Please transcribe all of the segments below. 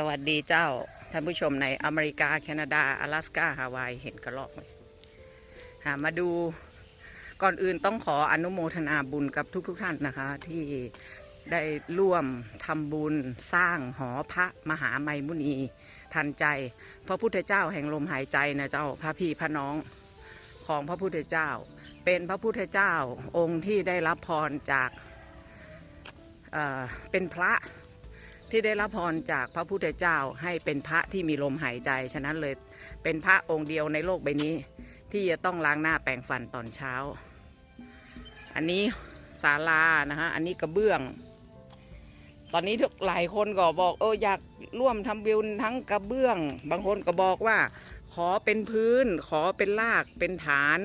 สวัสดีเจ้าท่านผู้ชมในอเมริกา แคนาดา阿拉สกาฮาวาย เห็นกระรอกไหมหามาดูก่อนอื่นต้องขออนุโมทนาบุญกับทุกๆทท่านนะคะ ที่ได้ร่วมทำบุญสร้างหอพระมหาไมมุนี ทันใจ พระพุทธเจ้าแห่งลมหายใจนะเจ้าพระพี่พระน้องของพระพุทธเจ้า เป็นพระพุทธเจ้าองค์ที่ได้รับพรจากเเป็นพระ ที่ได้รับพรจากพระพุทธเจ้าให้เป็นพระที่มีลมหายใจ ฉะนั้นเลยเป็นพระองค์เดียวในโลกใบนี้ ที่จะต้องล้างหน้าแปรงฟันตอนเช้า อันนี้ศาลานะฮะ อันนี้กระเบื้อง ตอนนี้ทุกหลายคนก็บอกเอออยากร่วมทำวิวทั้งกระเบื้อง บางคนก็บอกว่า ขอเป็นพื้น ขอเป็นรากเป็นฐาน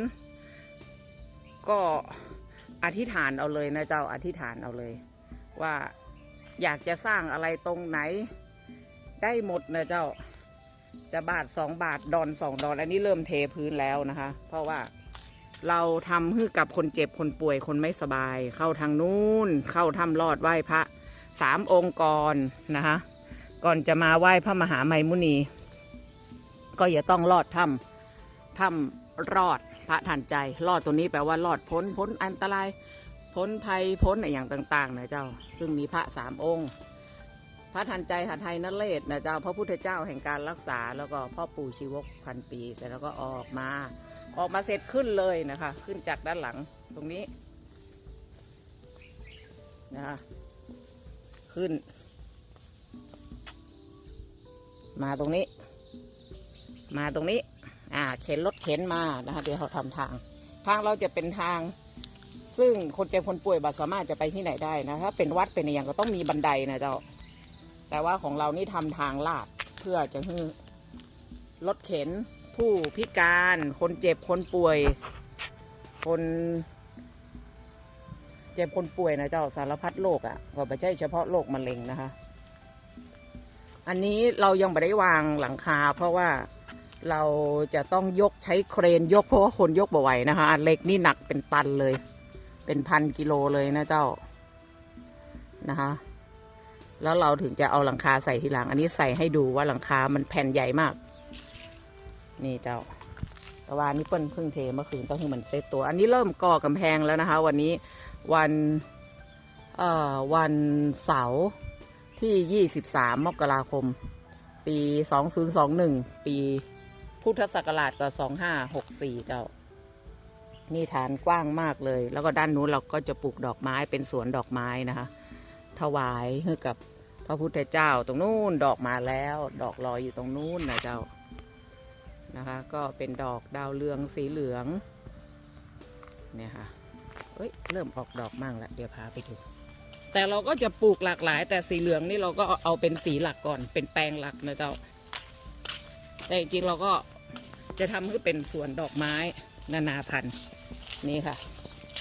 ก็อธิษฐานเอาเลยนะเจ้าอธิษฐานเอาเลยว่า อยากจะสร้างอะไรตรงไหน ได้หมดนะเจ้า จะบาทสองบาทดอนสองดอนอันนี้เริ่มเทพื้นแล้วนะคะ เพราะว่าเราทำให้กับคนเจ็บคนป่วยคนไม่สบาย เข้าทางนู้นเข้าถ้ำรอดไหว้พระสามองค์กรนะคะก่อนจะมาไหว้พระมหาไมมุนี ก็อย่าต้องรอดถ้ำถ้ำรอดพระทันใจ รอดตัวนี้แปลว่ารอดพ้นพ้นอันตราย พ้นภัยพ้นอะไรอย่างต่าง ๆ นะเจ้า ซึ่งมีพระสามองค์ พระทันใจหาไทยนเรศนะเจ้า พระพุทธเจ้าแห่งการรักษาแล้วก็พ่อปู่ชีวกพันปีเสร็จแล้วก็ออกมา ออกมาเสร็จขึ้นเลยนะคะ ขึ้นจากด้านหลังตรงนี้นะคะขึ้น มาตรงนี้ มาตรงนี้ อ่า เข็นรถเข็นมานะคะเดี๋ยวเราทำทาง ทางเราจะเป็นทาง ซึ่งคนเจ็บคนป่วยบัตรสามารถจะไปที่ไหนได้นะถ้าเป็นวัดเป็นอย่างก็ต้องมีบันไดนะเจ้า แต่ว่าของเรานี่ทำทางลาดเพื่อจะให้รถเข็นผู้พิการ คนเจ็บคนป่วย คนเจ็บคนป่วยนะเจ้าสารพัดโรคอะ่ะ ก็ไม่ใช่เฉพาะโรคมะเร็งนะคะ อันนี้เรายังไม่ได้วางหลังคา เพราะว่าเราจะต้องยกใช้เครนยกเพราะว่าคนยกบ่ไหวนะคะอันเล็กนี่หนักเป็นตันเลย เป็นพันกิโลเลยนะเจ้านะคะแล้วเราถึงจะเอาหลังคาใส่ทีหลัง อันนี้ใส่ให้ดูว่าหลังคามันแผ่นใหญ่มาก นี่เจ้าต่ว่าอันนี้เปิ้ลเพิ่งเทเมื่อคืนต้องให้มันเซตตัว อันนี้เริ่มก่อกำแพงแล้วนะคะ วันนี้วันเอ่อวันเสาร์ที่ 23 มกราคม ปี 2021 ปีพุทธศักราชก็2564 เจ้า นี่ฐานกว้างมากเลย แล้วก็ด้านนู้นเราก็จะปลูกดอกไม้เป็นสวนดอกไม้นะคะ ถวายให้กับพระพุทธเจ้าตรงนู้นดอกมาแล้ว ดอกลอยอยู่ตรงนู้นนะเจ้านะคะ ก็เป็นดอกดาวเรืองสีเหลืองเนี่ยค่ะเอ้ยเริ่มออกดอกมั่งล้วเดี๋ยวพาไปดูแต่เราก็จะปลูกหลากหลาย แต่สีเหลืองนี่เราก็เอาเป็นสีหลักก่อน เป็นแปลงหลักนะเจ้า แต่จริงเราก็จะทำให้เป็นสวนดอกไม้ นานาพันธุ์นี่ค่ะ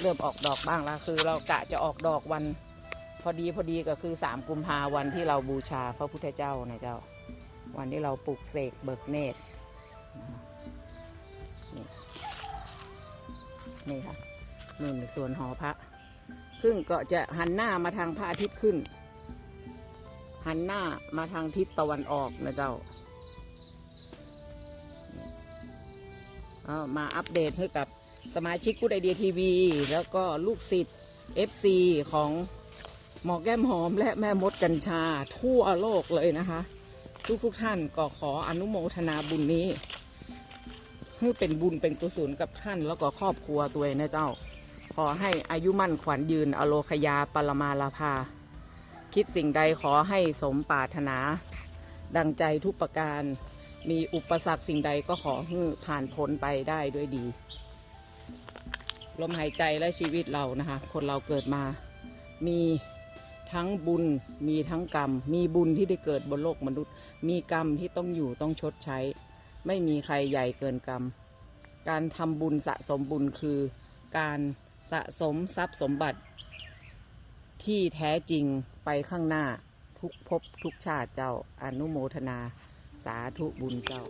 เริ่มออกดอกบ้างแล้วคือ เรากะจะออกดอกวัน พอดีพอดีก็คือสามกุมภาวันที่เราบูชาพระพุทธเจ้านะเจ้า วันที่เราปลูกเสกเบิกเนตรน,นี่ค่ะนู่นส่วนหอพระซึ่งก็จะหันหน้ามาทางพระอาทิตย์ขึ้น หันหน้ามาทางทิศตะวันออกนะเจ้า มาอัปเดตให้กับสมาชิกกูดไอเดียทีวี แล้วก็ลูกศิษย์ FC ของหมอแก้มหอมและแม่มดกัญชาทั่วโลกเลยนะคะ ทุกทุกท่านก็ขออนุโมทนาบุญนี้ให้เป็นบุญเป็นกุศลกับท่านแล้วก็ครอบครัวตัวเองนะเจ้า ขอให้อายุมั่นขวัญยืน อโลคยาปรมาลาภา คิดสิ่งใดขอให้สมปรารถนา ดังใจทุกประการ มีอุปสรรคสิ่งใดก็ขอให้ผ่านพ้นไปได้ด้วยดี ลมหายใจและชีวิตเรานะคะ คนเราเกิดมา มีทั้งบุญ มีทั้งกรรม มีบุญที่ได้เกิดบนโลกมนุษย์ มีกรรมที่ต้องอยู่ต้องชดใช้ ไม่มีใครใหญ่เกินกรรม การทำบุญสะสมบุญคือ การสะสมทรัพย์สมบัติ ที่แท้จริงไปข้างหน้าทุกภพทุกชาติเจ้าอนุโมทนา สาธุบุญเจ้า